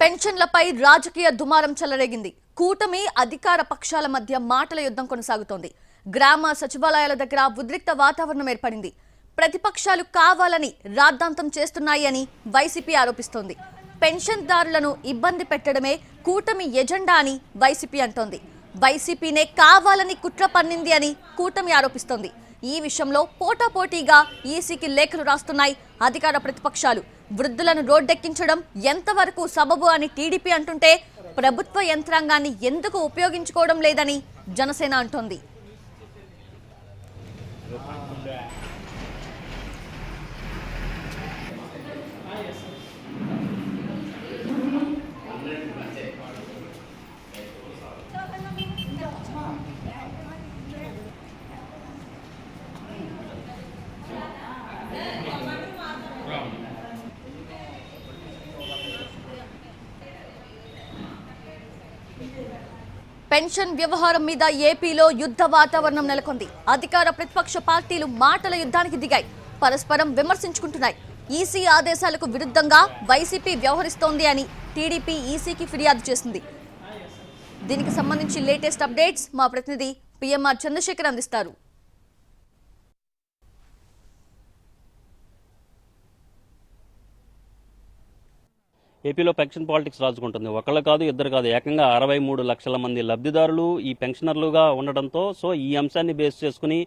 పెన్షన్లపై రాజకీయ దుమారం చెలరేగింది. కూటమి అధికార పక్షాల మధ్య మాటల యుద్ధం కొనసాగుతోంది. గ్రామ సచివాలయాల దగ్గర ఉద్రిక్త వాతావరణం ఏర్పడింది. ప్రతిపక్షాలు కావాలని రాద్ధాంతం చేస్తున్నాయి అని వైసీపీ ఆరోపిస్తోంది. పెన్షన్దారులను ఇబ్బంది పెట్టడమే కూటమి ఎజెండా అని వైసీపీ అంటోంది. వైసీపీనే కావాలని కుట్ర పన్నింది అని కూటమి ఆరోపిస్తోంది. ఈ విషయంలో పోటాపోటీగా ఈసీకి లేఖలు రాస్తున్నాయి అధికార ప్రతిపక్షాలు. వృద్ధులను రోడ్డెక్కించడం ఎంతవరకు సబబు అని టీడీపీ అంటుంటే ప్రభుత్వ యంత్రాంగాన్ని ఎందుకు ఉపయోగించుకోవడం లేదని జనసేన అంటోంది. పెన్షన్ వ్యవహారం మీద ఏపీలో యుద్ధ వాతావరణం నెలకొంది. అధికార ప్రతిపక్ష పార్టీలు మాటల యుద్ధానికి దిగాయి. పరస్పరం విమర్శించుకుంటున్నాయి. ఈసీ ఆదేశాలకు విరుద్ధంగా వైసీపీ వ్యవహరిస్తోంది అని టీడీపీ ఈసీకి ఫిర్యాదు చేసింది. దీనికి సంబంధించి లేటెస్ట్ అప్డేట్స్ మా ప్రతినిధి పిఎంఆర్ చంద్రశేఖర్ అందిస్తారు. ఏపీలో పెన్షన్ పాలిటిక్స్ రాజుకుంటుంది. ఒకళ్ళు కాదు ఇద్దరు కాదు. ఏకంగా అరవై మూడు లక్షల మంది లబ్ధిదారులు ఈ పెన్షనర్లుగా ఉండడంతో సో ఈ అంశాన్ని బేస్ చేసుకుని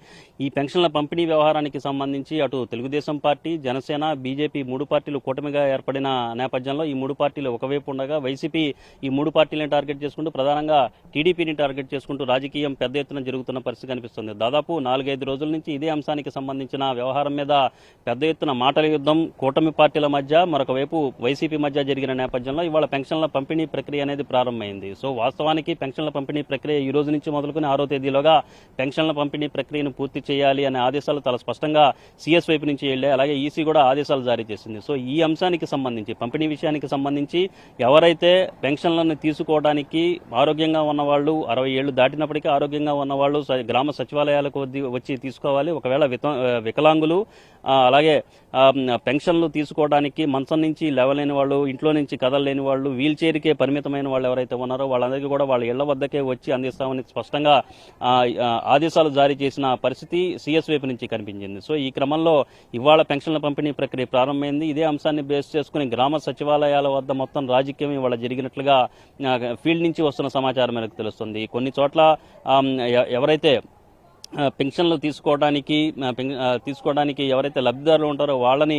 ఈ పెన్షన్ల పంపిణీ వ్యవహారానికి సంబంధించి అటు తెలుగుదేశం పార్టీ జనసేన బీజేపీ మూడు పార్టీలు కూటమిగా ఏర్పడిన నేపథ్యంలో ఈ మూడు పార్టీలు ఒకవైపు ఉండగా వైసీపీ ఈ మూడు పార్టీలను టార్గెట్ చేసుకుంటూ ప్రధానంగా టీడీపీని టార్గెట్ చేసుకుంటూ రాజకీయం పెద్ద ఎత్తున జరుగుతున్న పరిస్థితి కనిపిస్తుంది. దాదాపు నాలుగైదు రోజుల నుంచి ఇదే అంశానికి సంబంధించిన వ్యవహారం మీద పెద్ద ఎత్తున మాటల యుద్ధం కూటమి పార్టీల మధ్య మరొక వైపు వైసీపీ మధ్య జరిగిన నేపథ్యంలో ఇవాళ పెన్షన్ల పంపిణీ ప్రక్రియ అనేది ప్రారంభమైంది. సో వాస్తవానికి పెన్షన్ల పంపిణీ ప్రక్రియ ఈ రోజు నుంచి మొదలుకొని ఆరో తేదీలోగా పెన్షన్ల పంపిణీ ప్రక్రియను పూర్తి చేయాలి అనే ఆదేశాలు చాలా స్పష్టంగా సీఎస్ వైపు నుంచి వెళ్ళాయి. అలాగే ఈసీ కూడా ఆదేశాలు జారీ చేసింది. సో ఈ అంశానికి సంబంధించి పంపిణీ విషయానికి సంబంధించి ఎవరైతే పెన్షన్లను తీసుకోవడానికి ఆరోగ్యంగా ఉన్నవాళ్ళు అరవై ఏళ్ళు దాటినప్పటికీ ఆరోగ్యంగా ఉన్నవాళ్ళు గ్రామ సచివాలయాలకు వచ్చి తీసుకోవాలి. ఒకవేళ వికలాంగులు అలాగే పెన్షన్లు తీసుకోవడానికి మంచం నుంచి లేవలేని వాళ్ళు ఇంట్లో నుంచి కదలలేని వాళ్ళు వీల్ చైర్కే పరిమితమైన వాళ్ళు ఎవరైతే ఉన్నారో వాళ్ళందరికీ కూడా వాళ్ళ ఇళ్ళ వద్దకే వచ్చి అందిస్తామని స్పష్టంగా ఆదేశాలు జారీ చేసిన పరిస్థితి సిఎస్ వైపు నుంచి కనిపించింది. సో ఈ క్రమంలో ఇవాళ పెన్షన్ల పంపిణీ ప్రక్రియ ప్రారంభమైంది. ఇదే అంశాన్ని బేస్ చేసుకుని గ్రామ సచివాలయాల వద్ద మొత్తం రాజకీయం ఇవాళ జరిగినట్లుగా ఫీల్డ్ నుంచి వస్తున్న సమాచారం మనకు తెలుస్తుంది. కొన్ని చోట్ల ఎవరైతే పెన్షన్లు తీసుకోవడానికి పెన్- తీసుకోవడానికి ఎవరైతే లబ్ధిదారులు ఉంటారో వాళ్ళని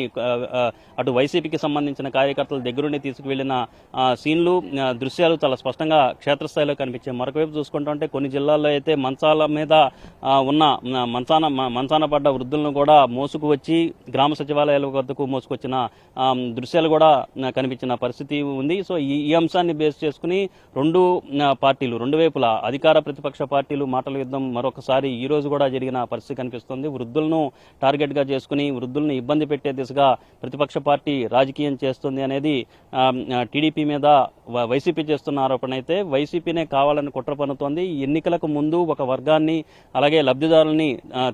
అటు వైసీపీకి సంబంధించిన కార్యకర్తల దగ్గరుండి తీసుకువెళ్ళిన సీన్లు దృశ్యాలు చాలా స్పష్టంగా క్షేత్రస్థాయిలో కనిపించాయి మరొకవైపు చూసుకుంటుంటే కొన్ని జిల్లాల్లో అయితే మంచాల మీద ఉన్న మంచాన మంచాన పడ్డ వృద్ధులను కూడా మోసుకు వచ్చి గ్రామ సచివాలయాల వద్దకు మోసుకొచ్చిన దృశ్యాలు కూడా కనిపించిన పరిస్థితి ఉంది. సో ఈ ఈ అంశాన్ని బేస్ చేసుకుని రెండు పార్టీలు రెండు వైపులా అధికార ప్రతిపక్ష పార్టీలు మాటల యుద్ధం మరొకసారి ఈరోజు రోజు కూడా జరిగిన పరిస్థితి కనిపిస్తుంది. వృద్ధులను టార్గెట్గా చేసుకుని వృద్ధులను ఇబ్బంది పెట్టే దిశగా ప్రతిపక్ష పార్టీ రాజకీయం చేస్తుంది అనేది టీడీపీ మీద వ- వైసీపీ చేస్తున్న ఆరోపణ అయితే వైసీపీనే కావాలని కుట్ర పన్నుతోంది ఎన్నికలకు ముందు ఒక వర్గాన్ని అలాగే లబ్ధిదారుల్ని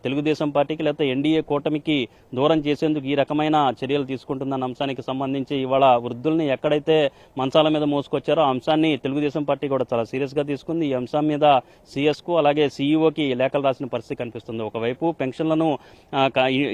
తెలుగుదేశం పార్టీకి లేకపోతే ఎన్డీఏ కూటమికి దూరం చేసేందుకు ఈ రకమైన చర్యలు తీసుకుంటుందన్న అంశానికి సంబంధించి ఇవాళ వృద్ధుల్ని ఎక్కడైతే మంచాల మీద మోసుకొచ్చారో ఆ అంశాన్ని తెలుగుదేశం పార్టీ కూడా చాలా సీరియస్గా తీసుకుంది. ఈ అంశం మీద సీఎస్కు అలాగే సీఈఓకి లేఖలు రాసిన పరిస్థితి కనిపిస్తుంది. ఒకవైపు పెన్షన్లను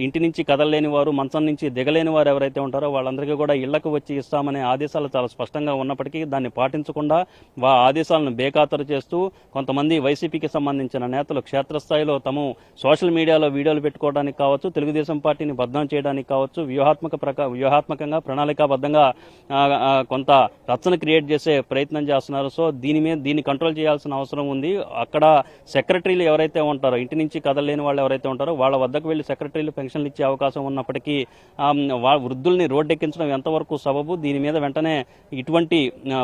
ఇంటి నుంచి కదలలేని వారు మంచం నుంచి దిగలేని వారు ఎవరైతే ఉంటారో వాళ్ళందరికీ కూడా ఇళ్ళకు వచ్చి ఇస్తామనే ఆదేశాలు చాలా స్పష్టంగా ఉన్నప్పటికీ దాన్ని పాటించకుండా వా ఆదేశాలను బేఖాతరు చేస్తూ కొంతమంది వైసీపీకి సంబంధించిన నేతలు క్షేత్రస్థాయిలో తము సోషల్ మీడియాలో వీడియోలు పెట్టుకోవడానికి కావచ్చు తెలుగుదేశం పార్టీని బద్నాం చేయడానికి కావచ్చు వ్యూహాత్మక ప్రకా వ్యూహాత్మకంగా ప్రణాళికాబద్ధంగా కొంత రచ్చన క్రియేట్ చేసే ప్రయత్నం చేస్తున్నారు. సో దీని మీద దీన్ని కంట్రోల్ చేయాల్సిన అవసరం ఉంది. అక్కడ సెక్రటరీలు ఎవరైతే ఉంటారో ఇంటి నుంచి కదలలేని వాళ్ళు ఎవరైతే ఉంటారో వాళ్ళ వద్దకు వెళ్ళి సెక్రటరీలు పెన్షన్లు ఇచ్చే అవకాశం ఉన్నప్పటికీ వృద్ధుల్ని రోడ్డెక్కించడం ఎంతవరకు సబబు? దీని మీద వెంటనే ఇటువంటి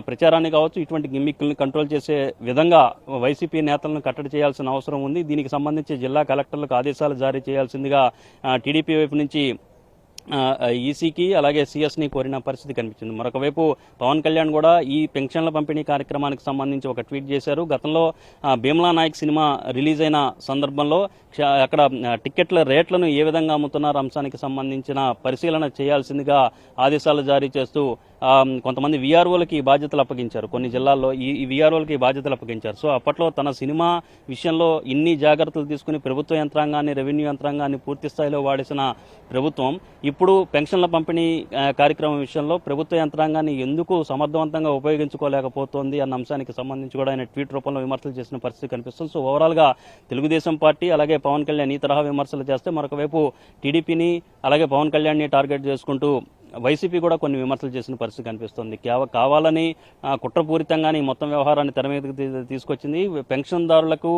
ప్రచారాన్ని కావచ్చు ఇటువంటి గిమ్మిక్ల్ని కంట్రోల్ చేసే విధంగా వైసీపీ నేతలను కట్టడి చేయాల్సిన అవసరం ఉంది. దీనికి సంబంధించి జిల్లా కలెక్టర్లకు ఆదేశాలు జారీ చేయాల్సిందిగా టీడీపీ వైపు నుంచి ఈసీకి అలాగే సిఎస్ని కోరిన పరిస్థితి కనిపించింది మరొక వైపు పవన్ కళ్యాణ్ కూడా ఈ పెన్షన్ల పంపిణీ కార్యక్రమానికి సంబంధించి ఒక ట్వీట్ చేశారు. గతంలో భీమలా భీమ్లా నాయక్ సినిమా రిలీజ్ అయిన సందర్భంలో అక్కడ టికెట్ల రేట్లను ఏ విధంగా అమ్ముతున్నారు అంశానికి సంబంధించిన పరిశీలన చేయాల్సిందిగా ఆదేశాలు జారీ చేస్తూ కొంతమంది విఆర్ఓలకి ఈ బాధ్యతలు అప్పగించారు. కొన్ని జిల్లాల్లో ఈ విఆర్ఓలకి ఈ బాధ్యతలు అప్పగించారు. సో అప్పట్లో తన సినిమా విషయంలో ఇన్ని జాగ్రత్తలు తీసుకుని ప్రభుత్వ యంత్రాంగాన్ని రెవెన్యూ యంత్రాంగాన్ని పూర్తి స్థాయిలో వాడేసిన ప్రభుత్వం ఇప్పుడు పెన్షన్ల పంపిణీ కార్యక్రమం విషయంలో ప్రభుత్వ యంత్రాంగాన్ని ఎందుకు సమర్థవంతంగా ఉపయోగించుకోలేకపోతోంది అన్న అంశానికి సంబంధించి కూడా ఆయన ట్వీట్ రూపంలో విమర్శలు చేసిన పరిస్థితి కనిపిస్తుంది. సో ఓవరాల్గా తెలుగుదేశం పార్టీ అలాగే పవన్ కళ్యాణ్ ఈ తరహా విమర్శలు చేస్తే మరొక వైపు టీడీపీని అలాగే పవన్ కళ్యాణ్ని టార్గెట్ చేసుకుంటూ వైసీపీ కూడా కొన్ని విమర్శలు చేసిన పరిస్థితి కనిపిస్తుంది. కావాలని కుట్రపూరితంగానే ఈ మొత్తం వ్యవహారాన్ని తెర మీదకి తీసుకొచ్చింది. పెన్షన్దారులకు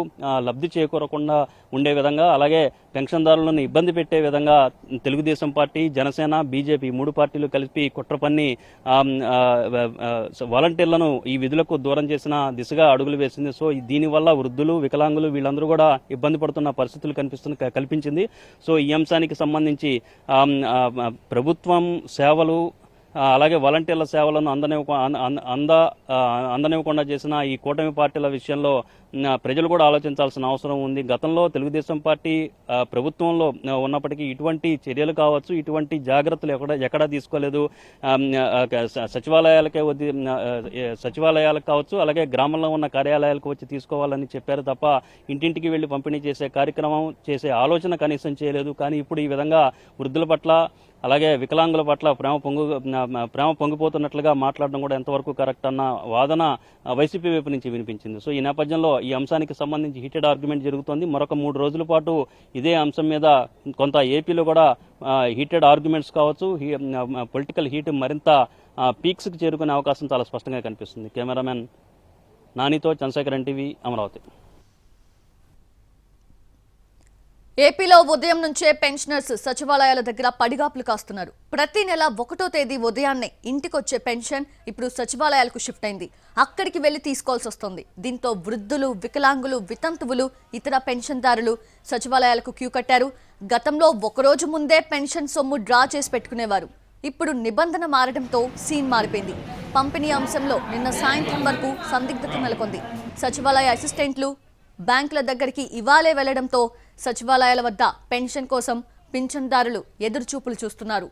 లబ్ధి చేకూరకుండా ఉండే విధంగా అలాగే పెన్షన్దారులను ఇబ్బంది పెట్టే విధంగా తెలుగుదేశం పార్టీ జనసేన బీజేపీ మూడు పార్టీలు కలిపి కుట్ర పన్ని వాలంటీర్లను ఈ విధులకు దూరం చేసిన దిశగా అడుగులు వేసింది. సో దీనివల్ల వృద్ధులు వికలాంగులు వీళ్ళందరూ కూడా ఇబ్బంది పడుతున్న పరిస్థితులు కనిపిస్తున్న కల్పించింది. సో ఈ అంశానికి సంబంధించి ప్రభుత్వం సేవలు అలాగే వాలంటీర్ల సేవలను అందనివ్వ అంద- అందనివ్వకుండా చేసిన ఈ కూటమి పార్టీల విషయంలో ప్రజలు కూడా ఆలోచించాల్సిన అవసరం ఉంది. గతంలో తెలుగుదేశం పార్టీ ప్రభుత్వంలో ఉన్నప్పటికీ ఇటువంటి చర్యలు కావచ్చు ఇటువంటి జాగ్రత్తలు ఎక్కడ ఎక్కడా తీసుకోలేదు. సచివాలయాలకే వద్ది సచివాలయాలకు కావచ్చు అలాగే గ్రామంలో ఉన్న కార్యాలయాలకు వచ్చి తీసుకోవాలని చెప్పారు తప్ప ఇంటింటికి వెళ్ళి పంపిణీ చేసే కార్యక్రమం చేసే ఆలోచన కనీసం చేయలేదు. కానీ ఇప్పుడు ఈ విధంగా వృద్ధుల పట్ల అలాగే వికలాంగుల పట్ల ప్రేమ పొంగు ప్రేమ పొంగిపోతున్నట్లుగా మాట్లాడడం కూడా ఎంతవరకు కరెక్ట్ అన్న వాదన వైసీపీ వైపు నుంచి వినిపించింది. సో ఈ నేపథ్యంలో ఈ అంశానికి సంబంధించి హీటెడ్ ఆర్గ్యుమెంట్ జరుగుతోంది. మరొక మూడు రోజుల పాటు ఇదే అంశం మీద కొంత ఏపీలో కూడా హీటెడ్ ఆర్గ్యుమెంట్స్ కావచ్చు పొలిటికల్ హీట్ మరింత పీక్స్కి చేరుకునే అవకాశం చాలా స్పష్టంగా కనిపిస్తుంది. కెమెరామెన్ నానితో చంద్రశేఖర్ ఎన్టీవీ అమరావతి. ఏపీలో ఉదయం నుంచే పెన్షనర్స్ సచివాలయాల దగ్గర పడిగాపులు కాస్తున్నారు. ప్రతి నెల ఒకటో తేదీ ఉదయాన్నే ఇంటికొచ్చే పెన్షన్ ఇప్పుడు సచివాలయాలకు షిఫ్ట్ అయింది. అక్కడికి వెళ్ళి తీసుకోవాల్సి వస్తుంది. దీంతో వృద్ధులు వికలాంగులు వితంతువులు ఇతర పెన్షన్దారులు సచివాలయాలకు క్యూ కట్టారు. గతంలో ఒకరోజు ముందే పెన్షన్ సొమ్ము డ్రా చేసి పెట్టుకునేవారు. ఇప్పుడు నిబంధన మారడంతో సీన్ మారిపోయింది. పంపిణీ అంశంలో నిన్న సాయంత్రం వరకు సందిగ్ధత నెలకొంది. సచివాలయ అసిస్టెంట్లు బ్యాంకుల దగ్గరికి ఇవాళే వెళ్ళడంతో సచివాలయాల వద్ద పెన్షన్ కోసం పింఛన్దారులు ఎదురుచూపులు చూస్తున్నారు.